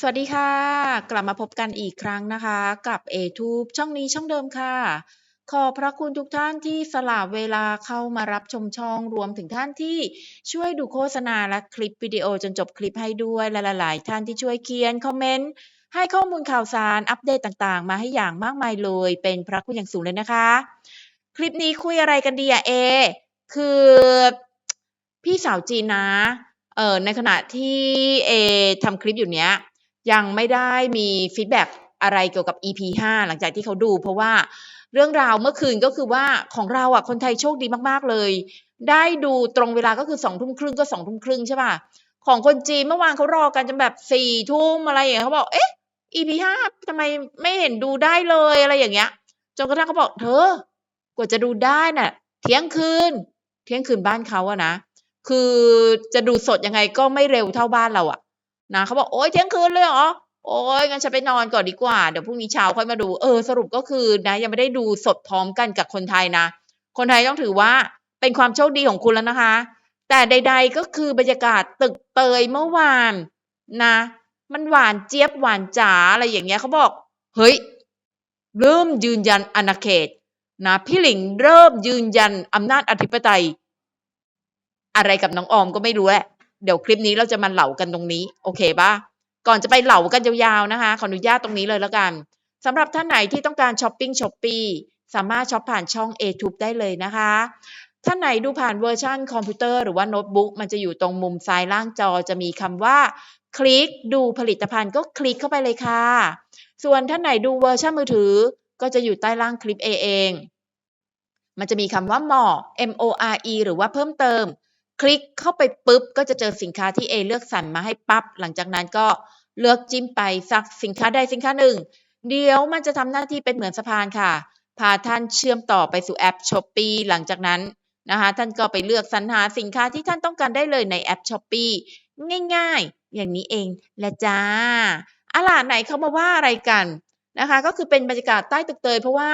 สวัสดีค่ะ กลับมาพบกันอีกครั้งนะคะ กับ ATube ช่องนี้ช่องเดิมค่ะ ขอพระคุณทุกท่านที่สละเวลาเข้ามารับชมช่องรวมถึงท่านที่ช่วยดูโฆษณาและคลิปวิดีโอจนจบคลิปให้ด้วยและหลายๆท่านที่ช่วยเขียนคอมเมนต์ให้ข้อมูลข่าวสารอัปเดตต่างๆ มาให้อย่างมากมายเลย เป็นพระคุณอย่างสูงเลยนะคะ คลิปนี้คุยอะไรกันดีอะเอ คือพี่สาวจีนนะเอ่อในขณะที่เอทำคลิปอยู่เนี้ย ยังไม่ได้มีฟีดแบ็กอะไรเกี่ยวกับ EP 5 หลังจากที่เขาดู เพราะว่าเรื่องราวเมื่อคืนก็คือว่าของเราอะคนไทยโชคดีมากๆเลย ได้ดูตรงเวลาก็คือสองทุ่มครึ่งก็สองทุ่มครึ่งใช่ป่ะของคนจีนเมื่อวานเขารอกันจนแบบสี่ทุ่มอะไรอย่างเงี้ยเขาบอกเอ๊ะ EP 5ทำไมไม่เห็นดูได้เลยอะไรอย่างเงี้ยจนกระทั่งเขาบอกเธอกว่าจะดูได้น่ะ เที่ยงคืน เที่ยงคืนบ้านเขาอะนะคือจะดูสดยังไงก็ไม่เร็วเท่าบ้านเราอะ นะเขาบอกโอ๊ยเที่ยงคืนเลยเหรอโอ๊ยงั้นฉันไปนอนก่อนดีกว่า เดี๋ยวพรุ่งนี้เช้าค่อยมาดู เออสรุปก็คือนะยังไม่ได้ดูสดพร้อมกันกับคนไทยนะ คนไทยต้องถือว่าเป็นความโชคดีของคุณแล้วนะคะ แต่ใด ๆก็คือบรรยากาศตึกเตยเมื่อวานนะ มันหวานเจี๊ยบหวานจ๋าอะไรอย่างเงี้ยเขาบอก เฮ้ย เริ่มยืนยันอาณาเขตนะพี่หลิงเริ่มยืนยันอำนาจอธิปไตย อะไรกับน้องออมก็ไม่รู้แหละ เดี๋ยวคลิปนี้เราจะมาเหล่ากันตรงนี้ โอเคปะก่อนจะไปเหล่ากันยาวๆนะคะ ขออนุญาตตรงนี้เลยแล้วกันสำหรับท่านไหนที่ต้องการช้อปปิ้งช้อปปี้สามารถช็อปผ่านช่อง ATube ได้เลยนะคะ ท่านไหนดูผ่านเวอร์ชันคอมพิวเตอร์หรือว่าโน้ตบุ๊กมันจะอยู่ตรงมุมซ้ายล่างจอจะมีคำว่า คลิกดูผลิตภัณฑ์ก็คลิกเข้าไปเลยค่ะ ส่วนท่านไหนดูเวอร์ชันมือถือ ก็จะอยู่ใต้ล่างคลิป A เอง มันจะมีคำว่า more M O R E หรือว่าเพิ่มเติม คลิกเข้าไปปุ๊บก็จะเจอสินค้าที่ A เลือกสรรมาให้ปั๊บ หลังจากนั้นก็เลือกจิ้มไปสักสินค้าใดสินค้าหนึ่ง เดี๋ยวมันจะทำหน้าที่เป็นเหมือนสะพานค่ะ พาท่านเชื่อมต่อไปสู่แอป s h อ p e e หลังจากนั้นนะคะท่านก็ไปเลือกสรรหาสินค้าที่ท่านต้องการได้เลยในแอป s h อ p e e ง่ายๆ อย่างนี้เองแหละจ้าอะล่ะไหนเขามาว่าอะไรกันนะคะ ก็คือเป็นบรรยากาศใต้ตึกเตยเพราะว่า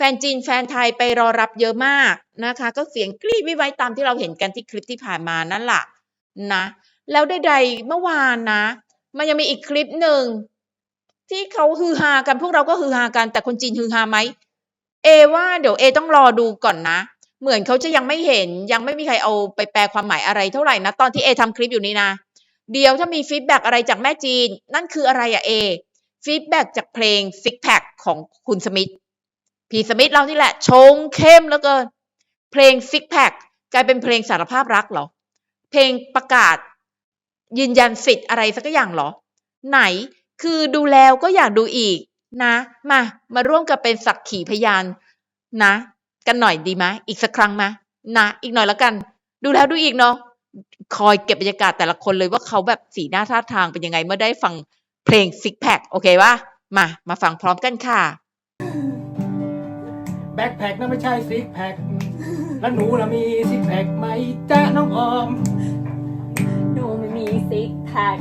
แฟนจีนแฟนไทยไปรอรับเยอะมากนะคะ ก็เสียงกรี๊ดวิไว้ตามที่เราเห็นกันที่คลิปที่ผ่านมานั่นแหละนะแล้วใดๆเมื่อวานนะ มันยังมีอีกคลิปหนึ่งที่เขาฮือฮากันพวกเราก็ฮือฮากันแต่คนจีนฮือฮาไหมเอว่าเดี๋ยวเอต้องรอดูก่อนนะ เหมือนเขาจะยังไม่เห็นยังไม่มีใครเอาไปแปลความหมายอะไรเท่าไหร่นะตอนที่เอทำคลิปอยู่นี้นะเดี๋ยวถ้ามีฟีดแบ็กอะไรจากแม่จีน นั่นคืออะไรอะเอฟีดแบ็กจากเพลง Six Pack ของคุณสมิธ พีสมิธเรานี่แหละ ชงเข้มแล้วเกิน เพลง Six Pack กลายเป็นเพลงสารภาพรักเหรอ เพลงประกาศ ยืนยันสิทธิ์อะไรสักอย่างเหรอ ไหนคือดูแล้วก็อยากดูอีกนะ มามาร่วมกันเป็นสักขีพยานนะ กันหน่อยดีไหมอีกสักครั้งไหมนะ อีกหน่อยแล้วกัน ดูแล้วดูอีกเนาะคอยเก็บบรรยากาศแต่ละคนเลยว่าเขาแบบสีหน้าท่าทางเป็นยังไงเมื่อได้ฟังเพลง Six Pack โอเคปะมามาฟังพร้อมกันค่ะ แบ็คแพ็คนั่นไม่ใช่ซิกแพคแล้วหนูน่ะมีซิกแพคไหมจ๊ะน้องออม หนูไม่มีซิกแพค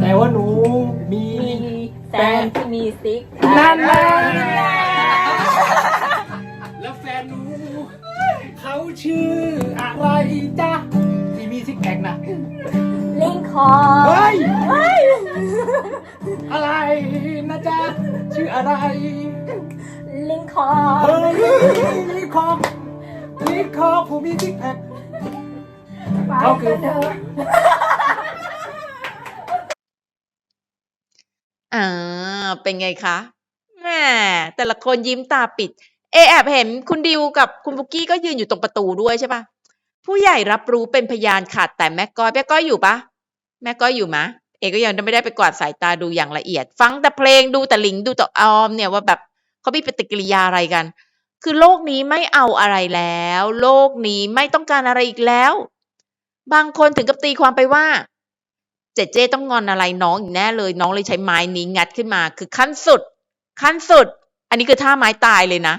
แต่ว่าหนูมีมีแฟนที่มีซิกแพคนั่นแหละแล้วแฟนหนูเขาชื่ออะไรจ๊ะที่มีซิกแพคนะลิงคอเฮ้ยอะไรนะจ๊ะชื่ออะไร ลิงคอเฮ้ยลิงคอลิคอผู้มีซิกแพคเขาคือเธออ่า เป็นไงคะแหม่แต่ละคนยิ้มตาปิด เอแอบเห็นคุณดิวกับคุณบุกกี้ก็ยืนอยู่ตรงประตูด้วยใช่ปะผู้ใหญ่รับรู้เป็นพยานขาดแต่แม่ก้อยแม่ก้อยอยู่ปะแม่ก้อยอยู่มะ เอก็ยังไม่ได้ไปกวาดสายตาดูอย่างละเอียด ฟังแต่เพลงดูแต่ลิงดูแต่ออมเนี่ยว่าแบบ เขามีปฏิกิริยาอะไรกัน คือโลกนี้ไม่เอาอะไรแล้ว โลกนี้ไม่ต้องการอะไรอีกแล้ว บางคนถึงกับตีความไปว่า เจเจต้องงอนอะไรน้องอีกแน่เลย น้องเลยใช้ไม้นี้งัดขึ้นมา คือขั้นสุด ขั้นสุด อันนี้คือท่าไม้ตายเลยนะ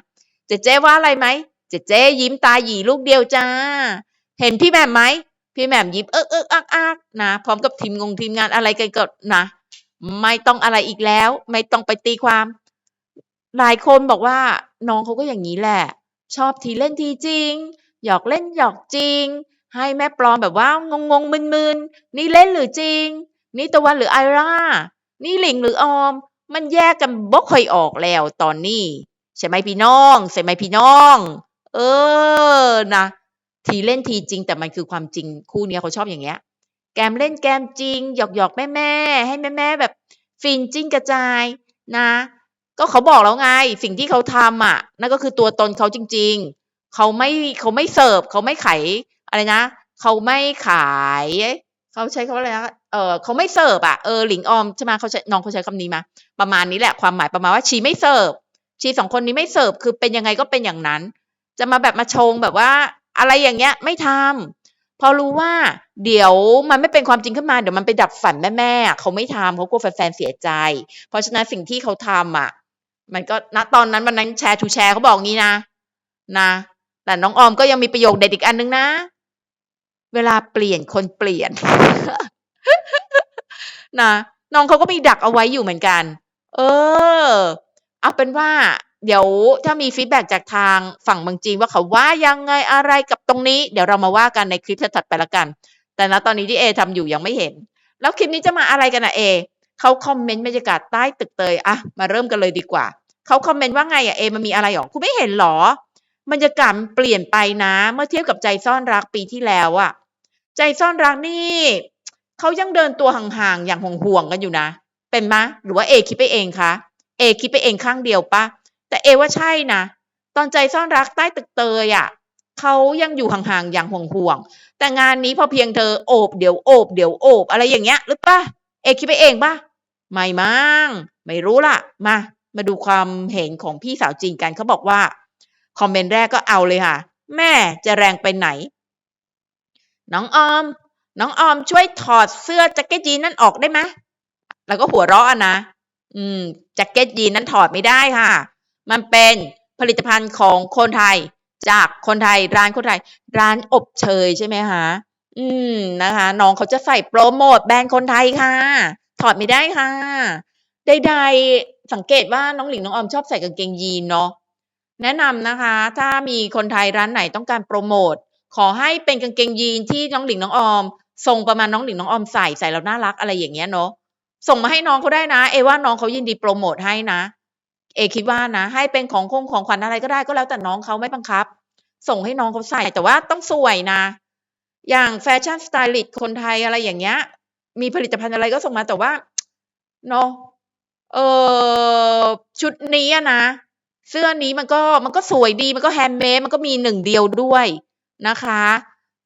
เจเจว่าอะไรไหม เจเจยิ้มตาหยีลูกเดียวจ้า เห็นพี่แหม่มไหมพี่แหม่มยิ้มเอิกเอิกอักอักนะพร้อมกับทีมงงทีมงานอะไรกันก็นะ ไม่ต้องอะไรอีกแล้ว ไม่ต้องไปตีความ หลายคนบอกว่าน้องเขาก็อย่างนี้แหละ ชอบทีเล่นทีจริง หยอกเล่นหยอกจริง ให้แม่ปลอมแบบว่างงงมึนๆนี่เล่นหรือจริง นี่ตะวันหรือไอร่า นี่หลิงหรือออม มันแยกกันบ่ค่อยออกแล้วตอนนี้ใช่ไหมพี่น้องใช่ไหมพี่น้อง เออนะทีเล่นทีจริงแต่มันคือความจริงคู่เนี้ยเขาชอบอย่างเงี้ย แกมเล่นแกมจริง หยอกหยอกแม่แม่ๆให้แม่แม่ๆแบบฟินจิ้นกระจายนะ ก็เขาบอกแล้วไง สิ่งที่เขาทำอะ นั่นก็คือตัวตนเขาจริง ๆ เขาไม่เขาไม่เสิร์ฟเขาไม่ขายอะไรนะ เขาไม่ขายเขาใช้คำว่าอะไรนะเออเขาไม่เสิร์ฟอะเออหลิงออมใช่ไหมเขาใช้น้องเขาใช้คำนี้มาประมาณนี้แหละความหมายประมาณว่าชีไม่เสิร์ฟชีสองคนนี้ไม่เสิร์ฟคือเป็นยังไงก็เป็นอย่างนั้น จะมาแบบมาชงแบบว่า อะไรอย่างเงี้ยไม่ทำพอรู้ว่าเดี๋ยวมันไม่เป็นความจริงขึ้นมาเดี๋ยวมันไปดับฝันแม่ๆอ่เขาไม่ทำเขากลัวแฟนๆเสียใจ เพราะฉะนั้นสิ่งที่เขาทำอะ มันก็ณตอนนั้นวันนั้นแชร์ทูแชร์เขาบอกงี้นะนะ แต่น้องออมก็ยังมีประโยคเด็ดอีกอันนึงนะ เวลาเปลี่ยนคนเปลี่ยนนะน้องเขาก็มีดักเอาไว้อยู่เหมือนกัน เออ เอาเป็นว่า เดี๋ยวถ้ามีฟีดแบ็จากทางฝั่งเมืองจีนว่าเขาว่ายังไงอะไรกับตรงนี้ เดี๋ยวเรามาว่ากันในคลิปถัดไปละกัน แต่ณตอนนี้ที่เอทำอยู่ยังไม่เห็น แล้วคลิปนี้จะมาอะไรกันอะเอเขาคอมเมนต์บรรยากาศใต้ตึกเตยอะมาเริ่มกันเลยดีกว่า เขาคอมเมนต์ว่าไงอะเอมันมีอะไรหรอคุณไม่เห็นหรอบรรยากาศมันเปลี่ยนไปนะ เมื่อเทียบกับใจซ่อนรักปีที่แล้วอะใจซ่อนรักนี่เขายังเดินตัวห่างๆอย่างห่วงๆกันอยู่นะ เป็นมะหรือว่าเอคิดไปเองคะเอคิดไปเองข้างเดียวปะแต่เอว่าใช่นะตอนใจซ่อนรักใต้ตึกเตยอะเขายังอยู่ห่างๆอย่างห่วงๆแต่งานนี้พอเพียงเธอโอบเดี๋ยวโอบเดี๋ยวโอบอะไรอย่างเงี้ยหรือปะเอคิดไปเองปะไม่มั้งไม่รู้ล่ะ มา มาดูความเห็นของพี่สาวจีนกันเขาบอกว่า คอมเมนต์แรกก็เอาเลยค่ะ แม่จะแรงไปไหน น้องออม น้องออมช่วยถอดเสื้อแจ็คเก็ตยีนนั่นออกได้ไหมแล้วก็หัวเราะอะนะ อืมแจ็คเก็ตยีนนั้นถอดไม่ได้ค่ะ มันเป็นผลิตภัณฑ์ของคนไทย จากคนไทยร้านคนไทย ร้านอบเชยใช่ไหมคะอืมนะคะ น้องเขาจะใส่โปรโมทแบรนด์คนไทยค่ะ ถอดไม่ได้ค่ะ ใดๆสังเกตว่าน้องหลิงน้องออมชอบใส่กางเกงยีนเนาะแนะนำนะคะ ถ้ามีคนไทยร้านไหนต้องการโปรโมทขอให้เป็นกางเกงยีนที่น้องหลิงน้องออมทรงประมาณน้องหลิงน้องออมใส่ใส่แล้วน่ารักอะไรอย่างเงี้ยเนาะส่งมาให้น้องเขาได้นะ เอว่าน้องเขายินดีโปรโมทให้นะ เอคิดว่านะ ให้เป็นของคงของขวัญอะไรก็ได้ก็แล้วแต่น้องเขาไม่บังคับ ส่งให้น้องเขาใส่แต่ว่าต้องสวยนะ อย่างแฟชั่นสไตลิสต์คนไทยอะไรอย่างเงี้ย มีผลิตภัณฑ์อะไรก็ส่งมาแต่ว่าเนาะ เออชุดนี้อะนะ เสื้อนี้มันก็มันก็สวยดีมันก็แฮนด์เมดมันก็มีหนึ่งเดียวด้วยนะคะ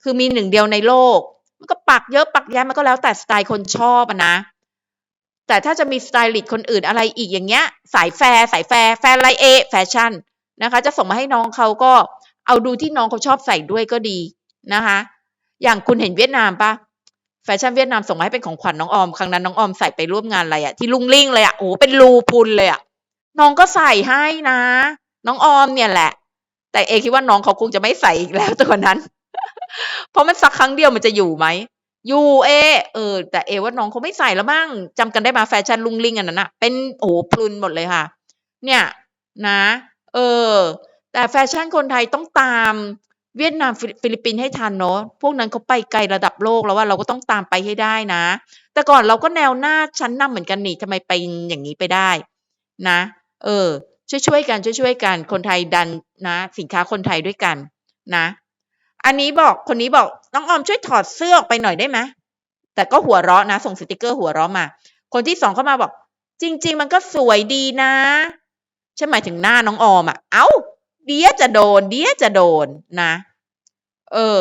คือมีหนึ่งเดียวในโลก มันก็ปักเยอะปักแยะมันก็แล้วแต่สไตล์คนชอบอะนะแต่ถ้าจะมีสไตลิสต์คนอื่นอะไรอีกอย่างเงี้ย สายแฟร์สายแฟร์แฟร์ไลเอแฟชั่นนะคะ จะส่งมาให้น้องเขาก็เอาดูที่น้องเขาชอบใส่ด้วยก็ดีนะคะ อย่างคุณเห็นเวียดนามปะ แฟชั่นเวียดนามส่งมาให้เป็นของขวัญน้องออมครั้งนั้นน้องออมใส่ไปร่วมงานอะไรอะที่ลุงลิ่งเลยอะโอ้เป็นรูพุนเลยอะน้องก็ใส่ให้นะ น้องออมเนี่ยแหละ แต่เอคิดว่าน้องเขาคงจะไม่ใส่อีกแล้วตัวนั้น เพราะมันสักครั้งเดียวมันจะอยู่ไหมอยู่เอ เออ แต่เอว่าน้องเขาไม่ใส่แล้วบ้างจำกันได้มาแฟชั่นลุงลิงอันนั้นอะเป็นโอ้พลุนหมดเลยค่ะ เนี่ย นะ เออ แต่แฟชั่นคนไทยต้องตาม เวียดนามฟิลิปปินส์ให้ทันเนาะพวกนั้นเขาไปไกลระดับโลกแล้วว่าเราก็ต้องตามไปให้ได้นะ แต่ก่อนเราก็แนวหน้าชั้นนำเหมือนกันนี่ทำไมไปอย่างนี้ไปได้นะ เออ ช่วยๆกันช่วยๆกันคนไทยดันนะ สินค้าคนไทยด้วยกันนะ อันนี้บอกคนนี้บอกน้องออมช่วยถอดเสื้อออกไปหน่อยได้ไหมแต่ก็หัวเราะนะ ส่งสติกเกอร์หัวเราะมา คนที่สองเข้ามาบอก จริง ๆ มันก็สวยดีนะใช่หมายถึงหน้าน้องออมอะเอ้า เดียจะโดน เดียจะโดนนะ เออ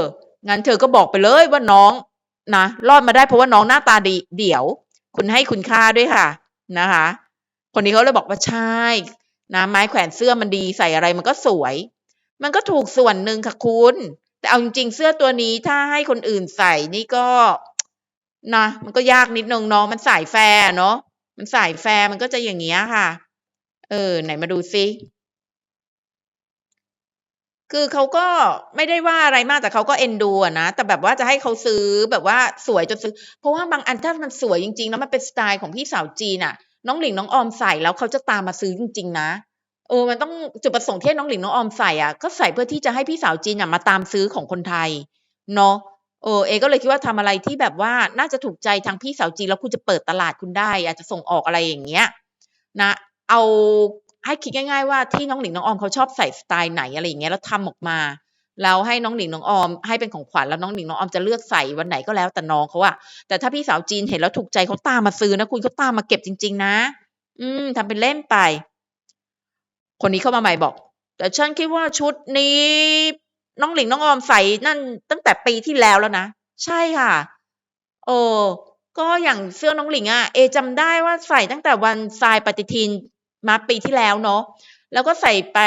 งั้นเธอก็บอกไปเลยว่าน้องนะรอดมาได้เพราะว่าน้องหน้าตาดีเดี๋ยว คุณให้คุณค่าด้วยค่ะ นะคะ คนนี้เขาเลยบอกว่าใช่นะไม้แขวนเสื้อมันดีใส่อะไรมันก็สวย มันก็ถูกส่วนหนึ่งค่ะคุณ แต่เอาจริงๆเสื้อตัวนี้ถ้าให้คนอื่นใส่นี่ก็นะมันก็ยากนิดนึงเนาะมันสายแฟร์เนาะมันสายแฟร์มันก็จะอย่างเงี้ยค่ะ เออ ไหนมาดูซิ คือเขาก็ไม่ได้ว่าอะไรมากแต่เขาก็เอ็นดูอะนะ แต่แบบว่าจะให้เขาซื้อแบบว่าสวยจนซื้อ เพราะว่าบางอันถ้ามันสวยจริงๆ แล้วมันเป็นสไตล์ของพี่สาวจีนอะน้องหลิงน้องออมใส่แล้วเขาจะตามมาซื้อจริง ๆ นะเออมันต้องจุดประสงค์ที่ให้น้องหลิงน้องออมใส่อะก็ใส่เพื่อที่จะให้พี่สาวจีนอะมาตามซื้อของคนไทยเนาะเออเอก็เลยคิดว่าทำอะไรที่แบบว่าน่าจะถูกใจทางพี่สาวจีนแล้วคุณจะเปิดตลาดคุณได้ อาจจะส่งออกอะไรอย่างเงี้ย นะ เอา ให้คิดง่ายๆว่าที่น้องหลิงน้องออมเขาชอบใส่สไตล์ไหนอะไรอย่างเงี้ยแล้วทำออกมาแล้วให้น้องหลิงน้องออมให้เป็นของขวัญแล้วน้องหลิงน้องออมจะเลือกใส่วันไหนก็แล้วแต่น้องเขาอะแต่ถ้าพี่สาวจีนเห็นแล้วถูกใจเขาตามมาซื้อนะคุณเขาตามมาเก็บจริง ๆ นะ อืมทำเป็นเล่นไป คนนี้เข้ามาใหม่บอก แต่ฉันคิดว่าชุดนี้ น้องหลิงน้องออมใส่นั่น ตั้งแต่ปีที่แล้วแล้วนะใช่ค่ะเออก็อย่างเสื้อน้องหลิงอะเอจำได้ว่าใส่ตั้งแต่วันทรายปฏิทิน มาปีที่แล้วเนาะแล้วก็ใส่ไป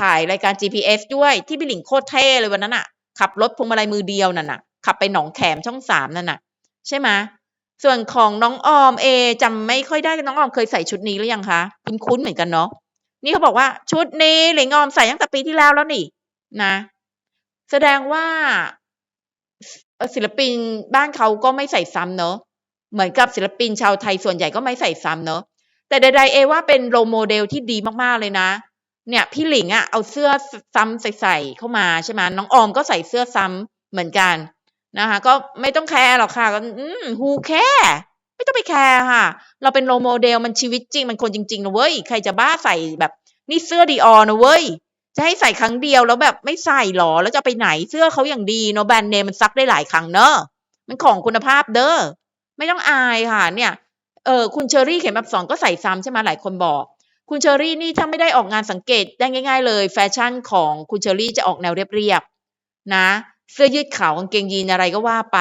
ถ่ายรายการ GPS ด้วยที่พี่หลิงโคตรเท่เลยวันนั้นอะขับรถพวงมาลัยมือเดียวนั่นน่ะ ขับไปหนองแขมช่องสามนั่นน่ะ ใช่ไหมส่วนของน้องออมเอจำไม่ค่อยได้น้องออมเคยใส่ชุดนี้หรือยังคะคุ้นๆเหมือนกันเนาะนี่เขาบอกว่าชุดนี้หลิงออมใส่ตั้งแต่ปีที่แล้วแล้วนี่นะ แสดงว่าศิลปินบ้านเขาก็ไม่ใส่ซ้ำเนอะเหมือนกับศิลปินชาวไทยส่วนใหญ่ก็ไม่ใส่ซ้ำเนอะ แต่ใดๆเอว่าเป็นโรโมเดลที่ดีมากๆเลยนะ เนี่ยพี่หลิงอะเอาเสื้อซ้ำใส่เข้ามาใช่ไหมน้องออมก็ใส่เสื้อซ้ำเหมือนกันนะคะก็ไม่ต้องแคร์หรอกค่ะก็อืม who care ไม่ต้องไปแคร์ค่ะ เราเป็นโรโมเดลมันชีวิตจริงมันคนจริงๆนะเว้ยใครจะบ้าใส่แบบนี่เสื้อดีออนะเว้ยจะให้ใส่ครั้งเดียวแล้วแบบไม่ใส่หรอแล้วจะไปไหนเสื้อเขาอย่างดีเนาะแบรนด์เนมมันซักได้หลายครั้งเนอะมันของคุณภาพเด้อไม่ต้องอายค่ะ เนี่ย เออคุณเชอรี่เข็มแบบสองก็ใส่ซ้ำใช่ไหมหลายคนบอก คุณเชอรี่นี่ถ้าไม่ได้ออกงานสังเกตได้ง่าย ๆ เลยแฟชั่นของคุณเชอรี่จะออกแนวเรียบๆนะ เสื้อยืดขาวกางเกงยีนอะไรก็ว่าไป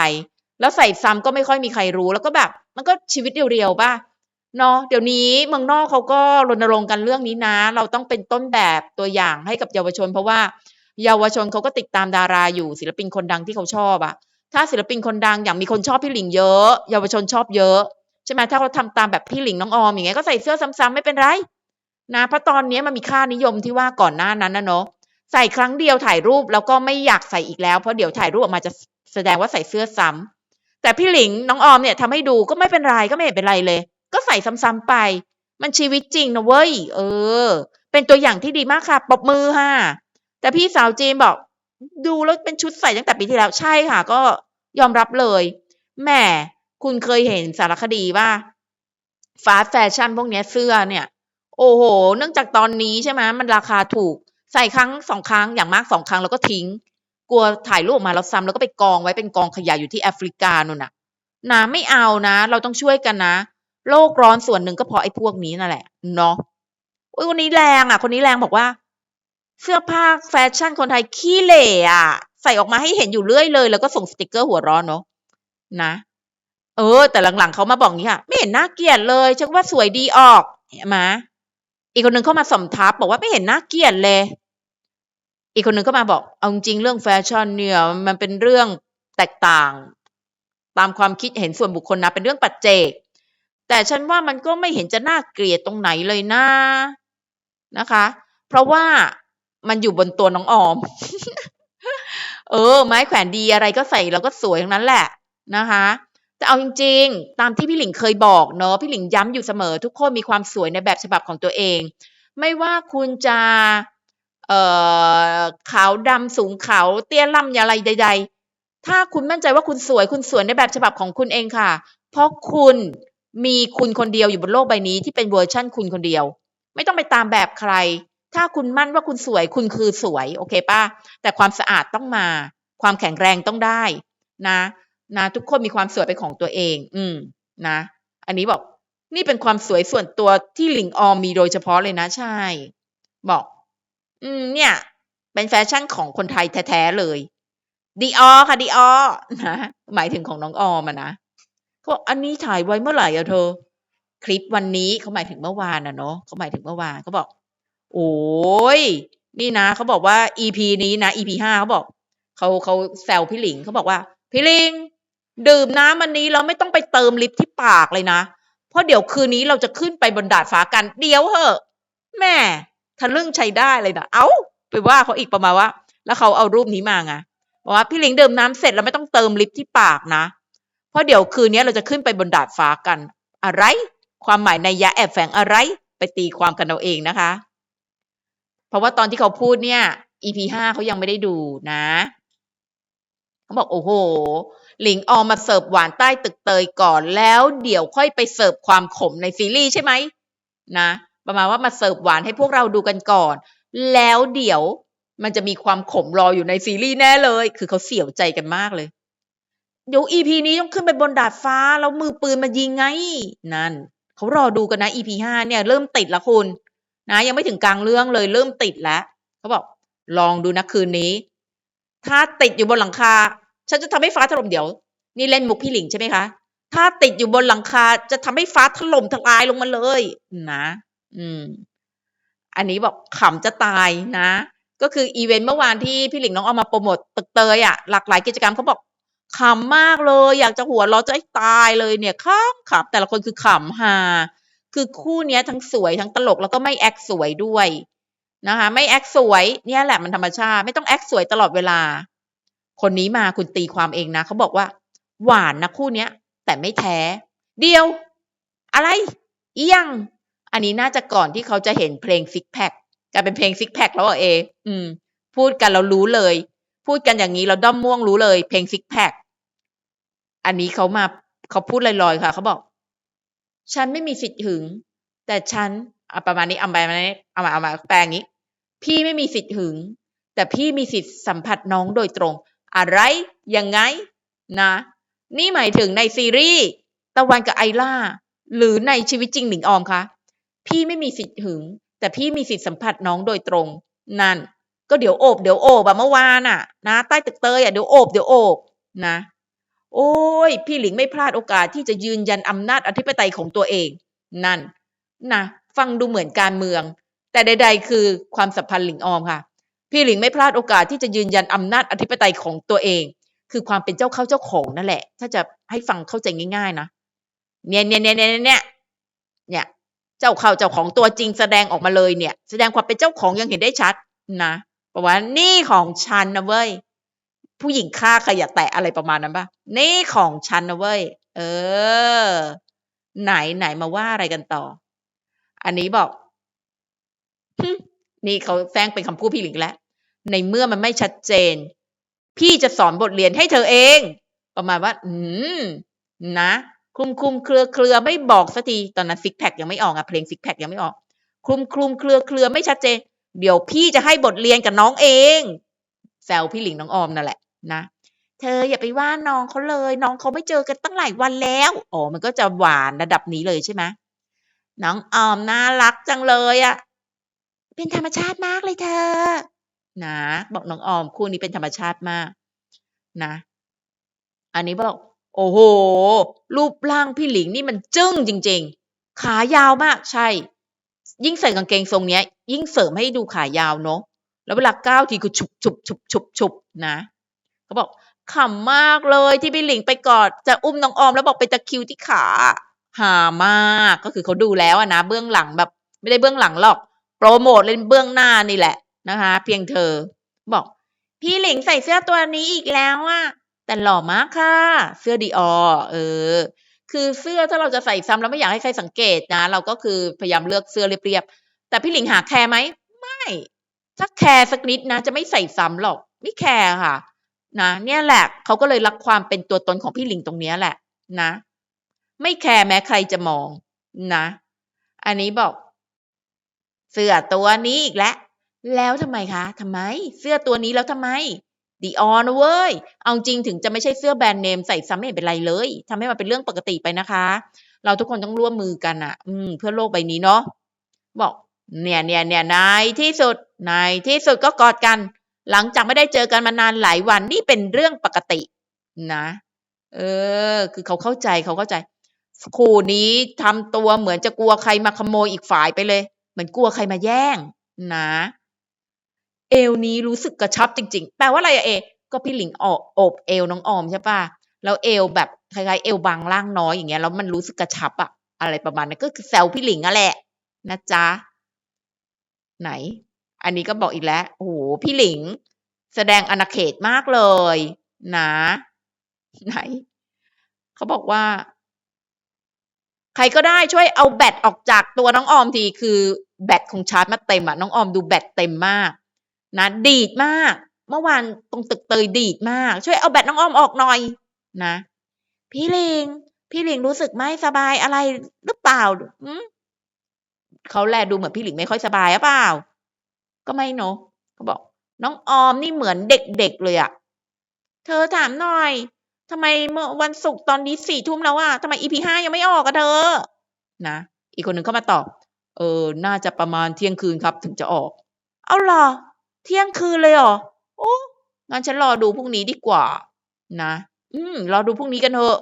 แล้วใส่ซ้ำก็ไม่ค่อยมีใครรู้แล้วก็แบบ มันก็ชีวิตเรียวๆป่ะเนาะเดี๋ยวนี้เมืองนอกเขาก็รณรงค์กันเรื่องนี้นะ เราต้องเป็นต้นแบบตัวอย่างให้กับเยาวชน เพราะว่าเยาวชนเขาก็ติดตามดาราอยู่ศิลปินคนดังที่เขาชอบอะถ้าศิลปินคนดังอย่างมีคนชอบพี่หลิงเยอะ เยาวชนชอบเยอะ ช่ไหมถ้าเขาทำตามแบบพี่หลิงน้องออมอย่างเงี้ยก็ใส่เสื้อซ้ำๆไม่เป็นไรนะเพราะตอนนี้มันมีค่านิยมที่ว่าก่อนหน้านั้นนะเนาะใส่ครั้งเดียวถ่ายรูปแล้วก็ไม่อยากใส่อีกแล้วเพราะเดี๋ยวถ่ายรูปออกมาจะแสดงว่าใส่เสื้อซ้ำแต่พี่หลิงน้องออมเนี่ยทำให้ดูก็ไม่เป็นไรก็ไม่เป็นไรเลย ก็ใส่ซ้ำๆไป มันชีวิตจริงนะเว้ยเออ เป็นตัวอย่างที่ดีมากค่ะปรบมือค่ะ แต่พี่สาวจีนบอก ดูแล้วเป็นชุดใส่ตั้งแต่ปีที่แล้วใช่ค่ะ ก็ยอมรับเลยแหม คุณเคยเห็นสารคดีว่าฟาสแฟชั่นพวกนี้เสื้อเนี่ย โอ้โห เนื่องจากตอนนี้ใช่ไหมมันราคาถูก ใส่ครั้งสองครั้งอย่างมากสองครั้งแล้วก็ทิ้ง กลัวถ่ายรูปมาแล้วซ้ำแล้วก็ไปกองไว้เป็นกองขยะอยู่ที่แอฟริกานู่นน่ะนะไม่เอานะ เราต้องช่วยกันนะ โลกร้อนส่วนหนึ่งก็เพราะไอ้พวกนี้นั่นแหละเนาะคนนี้แรงอะ คนนี้แรงบอกว่า เสื้อผ้าแฟชั่นคนไทยขี้เหร่อะ ใส่ออกมาให้เห็นอยู่เรื่อยเลย แล้วก็ส่งสติกเกอร์หัวร้อนเนาะนะ ออ แต่หลังๆเขามาบอกงี้ค่ะ ไม่เห็นน่าเกลียดเลยฉันว่าสวยดีออกเห็นไหมอีกคนหนึ่งเข้ามาสมทับบอกว่าไม่เห็นน่าเกลียดเลย อีกคนหนึ่งก็มาบอกเอาจริงเรื่องแฟชั่นเนี่ยมันเป็นเรื่องแตกต่าง ตามความคิดเห็นส่วนบุคคลนะเป็นเรื่องปัจเจก แต่ฉันว่ามันก็ไม่เห็นจะน่าเกลียดตรงไหนเลยนะนะคะ เพราะว่ามันอยู่บนตัวน้องออม เออ ไม้แขวนดีอะไรก็ใส่แล้วก็สวยทั้งนั้นแหละนะคะ แต่เอาจริง ๆ ตามที่พี่หลิงเคยบอกเนอะพี่หลิงย้ำอยู่เสมอ ทุกคนมีความสวยในแบบฉบับของตัวเอง ไม่ว่าคุณจะเอ่อขาวดำสูงขาวเตี้ยล่ำอะไรใด ๆ ถ้าคุณมั่นใจว่าคุณสวยคุณสวยในแบบฉบับของคุณเองค่ะ เพราะคุณมีคุณคนเดียวอยู่บนโลกใบนี้ที่เป็นเวอร์ชั่นคุณคนเดียว ไม่ต้องไปตามแบบใคร ถ้าคุณมั่นว่าคุณสวยคุณคือสวย โอเคป่ะ แต่ความสะอาดต้องมา ความแข็งแรงต้องได้นะ นะทุกคนมีความสวยเป็นของตัวเอง อืมนะ อันนี้บอกนี่เป็นความสวยส่วนตัวที่หลิงออมมีโดยเฉพาะเลยนะใช่ บอก อืม เนี่ย เป็นแฟชั่นของคนไทยแท้ๆเลยดีออค่ะดีออนะหมายถึงของน้องออมอะนะเขาบอกอันนี้ถ่ายไว้เมื่อไหร่อะเธอ คลิปวันนี้เขาหมายถึงเมื่อวานอะเนาะเขาหมายถึงเมื่อวานเขาบอก โอ้ยนี่นะเขาบอกว่า EP นี้นะ EP ห้าเขาบอกเขาเขาแซวพี่หลิงเขาบอกว่า พี่ลิง ดื่มน้ำวันนี้เราไม่ต้องไปเติมลิปที่ปากเลยนะ เพราะเดี๋ยวคืนนี้เราจะขึ้นไปบนดาดฟ้ากันเดี๋ยวเหอะ แม่ทะลึ่งใช้ได้เลยนะเอ้าไปว่าเขาอีกประมาณว่า แล้วเขาเอารูปนี้มาไงบอกว่าพี่ลิงดื่มน้ำเสร็จแล้วไม่ต้องเติมลิปที่ปากนะ เพราะเดี๋ยวคืนนี้เราจะขึ้นไปบนดาดฟ้ากัน อะไร ความหมายในยยะแอบแฝงอะไร ไปตีความกันเอาเองนะคะ เพราะว่าตอนที่เขาพูดเนี่ย EP ห้าเขายังไม่ได้ดูนะ เขาบอกโอ้โห หลิงออมมาเสิร์ฟหวานใต้ตึกเตยก่อนแล้วเดี๋ยวค่อยไปเสิร์ฟความขมในซีรีส์ใช่ไหมนะ ประมาณว่ามาเสิร์ฟหวานให้พวกเราดูกันก่อน แล้วเดี๋ยวมันจะมีความขมรออยู่ในซีรีส์แน่เลย คือเขาเสียวใจกันมากเลย เดี๋ยวอีพีนี้ต้องขึ้นไปบนดาดฟ้าแล้วมือปืนมายิงไง นั่นเขารอดูกันนะอีพีห้าเนี่ยเริ่มติดละคุณนะยังไม่ถึงกลางเรื่องเลยเริ่มติดแล้วเขาบอกลองดูนะคืนนี้ ถ้าติดอยู่บนหลังคา ฉันจะทำให้ฟ้าถล่มเดี๋ยว นี่เล่นมุกพี่หลิงใช่ไหมคะ ถ้าติดอยู่บนหลังคาจะทำให้ฟ้าถล่มทลายลงมาเลย นะ อืม อันนี้บอกขำจะตายนะ ก็คืออีเวนต์เมื่อวานที่พี่หลิงน้องเอามาโปรโมทตึกเตยอะหลากหลายกิจกรรมเขาบอกขำมากเลย อยากจะหัวเราะจะตายเลยเนี่ยขำขำแต่ละคนคือขำฮาคือคู่เนี้ยทั้งสวยทั้งตลกแล้วก็ไม่แอคสวยด้วยนะคะ ไม่แอคสวยเนี่ยแหละมันธรรมชาติ ไม่ต้องแอคสวยตลอดเวลา คนนี้มาคุณตีความเองนะเขาบอกว่า หวานนะคู่เนี้ย แต่ไม่แท้ เดียว อะไรอียังอันนี้น่าจะก่อนที่เขาจะเห็นเพลงซิกแพคกลายเป็นเพลงซิกแพคแล้วเอออืม พูดกันเรารู้เลย พูดกันอย่างนี้เราด้อมม่วงรู้เลย เพลงซิกแพคอันนี้เขามาเขาพูดลอยๆค่ะเขาบอก ฉันไม่มีสิทธิ์หึง แต่ฉันอะประมาณนี้เอาไปมานี้เอามาเอามาแปลงนี้ พี่ไม่มีสิทธิ์หึง แต่พี่มีสิทธิ์สัมผัสน้องโดยตรง อะไร ยังไง นะ นี่หมายถึงในซีรีส์ตะวันกับไอล่า หรือในชีวิตจริงหนิงออมคะ พี่ไม่มีสิทธิ์หึง แต่พี่มีสิทธิ์สัมผัสน้องโดยตรง นั่น ก็เดี๋ยวโอบเดี๋ยวโอบอะเมื่อวานอะนะใต้ตึกเตยอะเดี๋ยวโอบเดี๋ยวโอบนะ โอ้ย พี่หลิงไม่พลาดโอกาสที่จะยืนยันอำนาจอธิปไตยของตัวเอง นั่น นะ ฟังดูเหมือนการเมือง แต่ใด ๆ คือความสัมพันธ์หลิงออมค่ะ พี่หลิงไม่พลาดโอกาสที่จะยืนยันอำนาจอธิปไตยของตัวเอง คือความเป็นเจ้าเข้าเจ้าของนั่นแหละ ถ้าจะให้ฟังเข้าใจง่าย ๆ นะเนี่ยเนี่ยเนี่ยเนี่ยเนี่ยเนี่ย เจ้าเข้าเจ้าของตัวจริงแสดงออกมาเลยเนี่ย แสดงความเป็นเจ้าของยังเห็นได้ชัดนะบอกว่านี่ของฉันนะเว้ยผู้หญิงฆ่าใครอย่าแตะอะไรประมาณนั้นปะนี่ของฉันนะเว้ย เออ ไหนไหนมาว่าอะไรกันต่อ อันนี้บอกนี่เขาแซงเป็นคำพูดพี่หลิงแล้ว ในเมื่อมันไม่ชัดเจน พี่จะสอนบทเรียนให้เธอเอง ประมาณว่า อืม นะคลุมคลุมเครือเครือไม่บอกสักทีตอนนั้นซิกแพคยังไม่ออกอะเพลงซิกแพคยังไม่ออกคลุมคลุมเครือเครือไม่ชัดเจน เดี๋ยวพี่จะให้บทเรียนกับน้องเองแซวพี่หลิงน้องออมนั่นแหละนะเธออย่าไปว่าน้องเขาเลย น้องเขาไม่เจอกันตั้งหลายวันแล้วอ๋อมันก็จะหวานระดับนี้เลยใช่ไหมน้องออมน่ารักจังเลยอะเป็นธรรมชาติมากเลยเธอ นะ บอกน้องออมคู่นี้เป็นธรรมชาติมาก นะ อันนี้บอก โอ้โห รูปร่างพี่หลิงนี่มันจึ้งจริง ๆ ขายาวมากใช่ ยิ่งใส่กางเกงทรงเนี้ย ยิ่งเสริมให้ดูขายาวเนาะแล้วเวลาก้าวทีคือฉุบฉุบฉุบฉุบฉุบนะเขาบอกขำมากเลยที่พี่หลิงไปกอดจะอุ้มน้องออมแล้วบอกไปตะคิวที่ขาหามากก็คือเขาดูแล้วอะนะ เบื้องหลังแบบ ไม่ได้เบื้องหลังหรอก โปรโมทเล่นเบื้องหน้านี่แหละ นะคะ เพียงเธอ บอก พี่หลิงใส่เสื้อตัวนี้อีกแล้วอะแต่หล่อมากค่ะ เสื้อดีออเออ คือเสื้อถ้าเราจะใส่ซ้ำแล้วไม่อยากให้ใครสังเกตนะ เราก็คือพยายามเลือกเสื้อเรียบๆแต่พี่หลิงหาแคร์ไหมไม่ถ้าแคร์สักนิดนะ จะไม่ใส่ซ้ำหรอกไม่แคร์ค่ะ นะ เนี่ยแหละเขาก็เลยรักความเป็นตัวตนของพี่หลิงตรงนี้แหละนะ ไม่แคร์แม้ใครจะมองนะ อันนี้บอก เสื้อตัวนี้อีกแล้ว แล้วทำไมคะทำไม เสื้อตัวนี้แล้วทำไมดีออนเว้ย เอาจริงถึงจะไม่ใช่เสื้อแบรนด์เนมใส่ซ้ำไม่เห็นเป็นไรเลยทำให้มันเป็นเรื่องปกติไปนะคะ เราทุกคนต้องร่วมมือกันอะอืม เพื่อโลกใบนี้เนาะบอกเนี่ยเนี่ยเนี่ยในที่สุดในที่สุดก็กอดกัน หลังจากไม่ได้เจอกันมานานหลายวันนี่เป็นเรื่องปกตินะ เออ คือเขาเข้าใจเขาเข้าใจ คู่นี้ทำตัวเหมือนจะกลัวใครมาขโมยอีกฝ่ายไปเลย เหมือนกลัวใครมาแย่งนะ เอวนี้รู้สึกกระชับจริง ๆ แปลว่าอะไรอะเอ ก็พี่หลิงออกโอบเอวน้องออมใช่ปะแล้วเอวแบบคล้ายๆเอวบางล่างน้อยอย่างเงี้ยแล้วมันรู้สึกกระชับอะอะไรประมาณนั้นก็คือแซวพี่หลิงอะแหละนะจ๊ะไหน อันนี้ก็บอกอีกแล้วโอ้โหพี่หลิง แสดงอาณาเขตมากเลย นะ ไหนเขาบอกว่า ใครก็ได้ช่วยเอาแบตออกจากตัวน้องออมทีคือแบตคงชาร์จมาเต็มอะน้องออมดูแบตเต็มมาก นะดีดมาก เมื่อวานตรงตึกเตยดีดมาก ช่วยเอาแบตน้องออมออกหน่อยนะ พี่ลิง พี่ลิงรู้สึกไม่สบายอะไรหรือเปล่าอืมเขาแลดูเหมือนพี่หลิงไม่ค่อยสบายหรือเปล่า ก็ไม่เนอะเขาบอก น้องออมนี่เหมือนเด็กๆเลยอะเธอถามหน่อยทำไมเมื่อวันศุกร์ตอนนี้สี่ทุ่มแล้วอะทำไมอีพีห้ายังไม่ออกอะเธอ นะ อีกคนหนึ่งเข้ามาตอบ เออ น่าจะประมาณเที่ยงคืนครับถึงจะออก เอาหรอ เที่ยงคืนเลยเหรอ โอ้งั้นฉันรอดูพรุ่งนี้ดีกว่า นะ อืม รอดูพรุ่งนี้กันเถอะ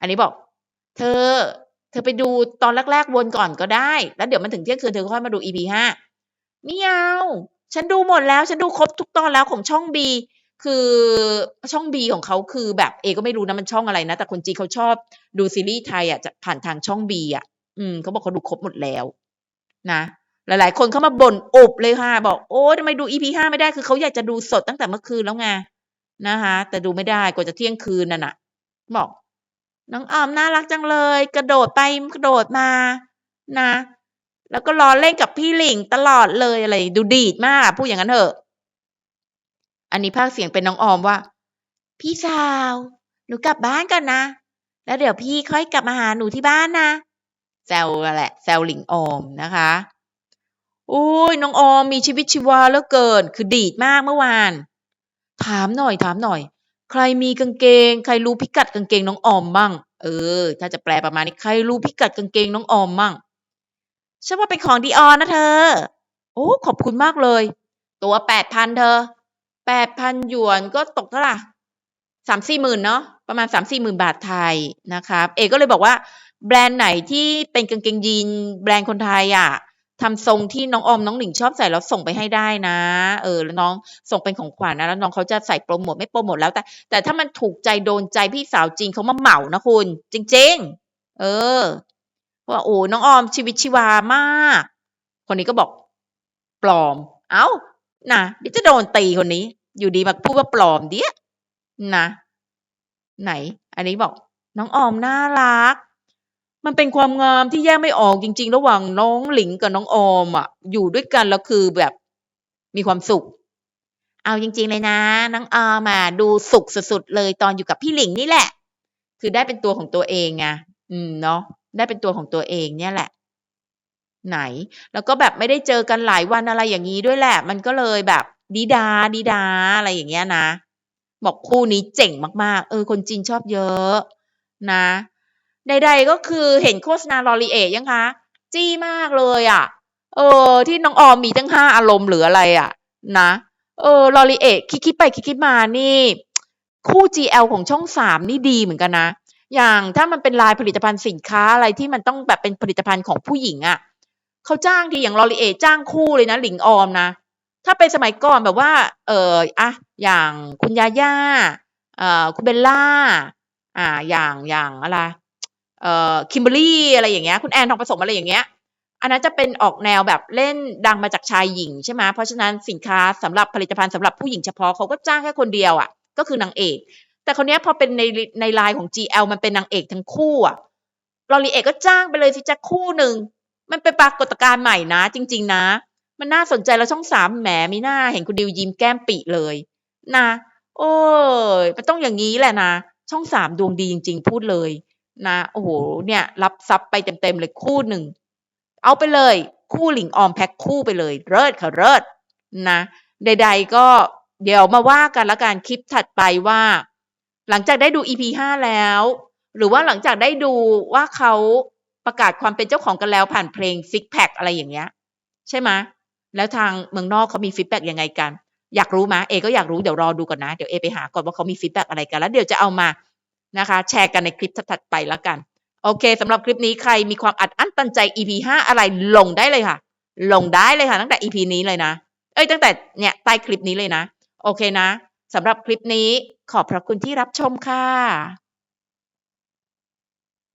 อันนี้บอก เธอ เธอไปดูตอนแรกๆวนก่อนก็ได้ แล้วเดี๋ยวมันถึงเที่ยงคืนเธอค่อยมาดู EP ห้าไม่เอาฉันดูหมดแล้ว ฉันดูครบทุกตอนแล้วของช่องบีคือช่องบีของเขาคือแบบเอก็ไม่รู้นะมันช่องอะไรนะ แต่คนจีนเขาชอบดูซีรีส์ไทยอะจะผ่านทางช่องบีอะ อืมเขาบอกเขาดูครบหมดแล้ว นะ หลายๆ คนเข้ามาบ่นอบเลยค่ะ บอกโอ้ทำไมดู EP ห้าไม่ได้คือเขาอยากจะดูสดตั้งแต่เมื่อคืนแล้วไงนะคะแต่ดูไม่ได้กว่าจะเที่ยงคืนนั่นน่ะ บอกน้องออมน่ารักจังเลย กระโดดไปกระโดดมานะ แล้วก็รอเล่นกับพี่หลิงตลอดเลยอะไรดูดีดมากพูดอย่างนั้นเถอะอันนี้ภาคเสียงเป็นน้องออมว่า พี่สาวหนูกลับบ้านก่อนนะ แล้วเดี๋ยวพี่ค่อยกลับมาหาหนูที่บ้านนะแซวแหละแซวหลิงออมนะคะ โอ้ยน้องออมมีชีวิตชีวาเหลือเกิน คือดีดมากเมื่อวาน ถามหน่อยถามหน่อย ใครมีกางเกง ใครรู้พิกัดกางเกงน้องออมมั่งเออ ถ้าจะแปลประมาณนี้ใครรู้พิกัดกางเกงน้องออมมั่งฉันว่าเป็นของดีออนนะเธอ โอ้ขอบคุณมากเลย ตัวแปดพันเธอแปดพันหยวนก็ตกเท่าไหร่สามสี่หมื่นเนาะประมาณสามสี่หมื่นบาทไทยนะครับ เอก็เลยบอกว่า แบรนด์ไหนที่เป็นกางเกงยีนแบรนด์คนไทยอะ ทำทรงที่น้องออมน้องหลิงชอบใส่แล้วส่งไปให้ได้นะ เออแล้วน้องส่งเป็นของขวัญนะแล้วน้องเขาจะใส่โปรโมทไม่โปรโมทแล้วแต่ แต่ถ้ามันถูกใจโดนใจพี่สาวจริงเขามาเหมานะคุณ จริง ๆ เออว่าโอ้น้องออมชีวิตชีวามาก คนนี้ก็บอก ปลอม เอ้านะเดี๋ยวจะโดนตีคนนี้ อยู่ดีมาพูดว่าปลอมเดียนะ ไหน อันนี้บอก น้องออมน่ารัก มันเป็นความงามที่แยกไม่ออกจริง ๆ ระหว่างน้องหลิงกับน้องออมอะ อยู่ด้วยกันแล้วคือแบบมีความสุข เอาจริง ๆ เลยนะน้องออมอะดูสุขสุดๆเลยตอนอยู่กับพี่หลิงนี่แหละ คือได้เป็นตัวของตัวเองไงอืมเนาะได้เป็นตัวของตัวเองเนี่ยแหละ ไหน แล้วก็แบบไม่ได้เจอกันหลายวันอะไรอย่างนี้ด้วยแหละ มันก็เลยแบบดีดาดีดาอะไรอย่างเงี้ยนะ บอกคู่นี้เจ๋งมากๆ เออ คนจีนชอบเยอะนะ ใด ๆ ก็คือเห็นโฆษณาลอรีเอยังคะ จี้มากเลยอะ่ะ เออ ที่น้องออมมีตั้งห้าอารมณ์หรืออะไรอะ่ะ นะเออลอรีเอคิดคิดไปคิดคิดมานี่ คู่ GL ของช่องสามนี่ดีเหมือนกันนะ อย่างถ้ามันเป็นลายผลิตภัณฑ์สินค้าอะไรที่มันต้องแบบเป็นผลิตภัณฑ์ของผู้หญิงอะ่ะเขาจ้างทีอย่างลอรีเอจ้างคู่เลยนะหลิงออมนะถ้าเป็นสมัยก่อนแบบว่า เอออะอย่างคุณยาย่าเอ่อคุณเบลล่า อ่า อย่างอย่างอะไร เอ่อคิมเบอรี่อะไรอย่างเงี้ยคุณแอนทองผสมอะไรอย่างเงี้ยอันนั้นจะเป็นออกแนวแบบเล่นดังมาจากชายหญิงใช่ไหมเพราะฉะนั้นสินค้าสำหรับผลิตภัณฑ์สำหรับผู้หญิงเฉพาะเขาก็จ้างแค่คนเดียวอะ ก็คือนางเอก แต่คนนี้พอเป็นในในไลน์ของ GL มันเป็นนางเอกทั้งคู่อะลอรีเอกก็จ้างไปเลยสิจะคู่หนึ่งมันเป็นปรากฏการณ์ใหม่นะ จริง ๆ นะ มันน่าสนใจแล้วช่องสามแหมมีหน้าเห็นคุณดิวยิ้มแก้มปีเลยนะ โอ้ยมันต้องอย่างนี้แหละนะ ช่องสามดวงดีจริง ๆ พูดเลย นะโอ้โหเนี่ยรับซับไปเต็มๆเลยคู่หนึ่ง เอาไปเลยคู่หลิงออมแพ็คคู่ไปเลย เลิศค่ะเลิศนะใด ๆ ก็เดี๋ยวมาว่ากันละกันคลิปถัดไปว่า หลังจากได้ดู EP ห้าแล้ว หรือว่าหลังจากได้ดูว่าเขาประกาศความเป็นเจ้าของกันแล้วผ่านเพลง Six Pack อะไรอย่างเงี้ย ใช่ไหมแล้วทางเมืองนอกเขามีฟีดแบ็กยังไงกัน อยากรู้ไหมเอก็อยากรู้เดี๋ยวรอดูก่อนนะ เดี๋ยวเอไปหาก่อนว่าเขามีฟีดแบ็กอะไรกันแล้วเดี๋ยวจะเอามา นะคะแชร์กันในคลิปถัดไปแล้วกัน โอเคสำหรับคลิปนี้ใครมีความอัดอั้นตันใจ EP ห้าอะไรลงได้เลยค่ะ ลงได้เลยค่ะ ตั้งแต่ EP นี้เลยนะ เอ้ยตั้งแต่เนี่ยใต้คลิปนี้เลยนะ โอเคนะสำหรับคลิปนี้ขอบพระคุณที่รับชมค่ะ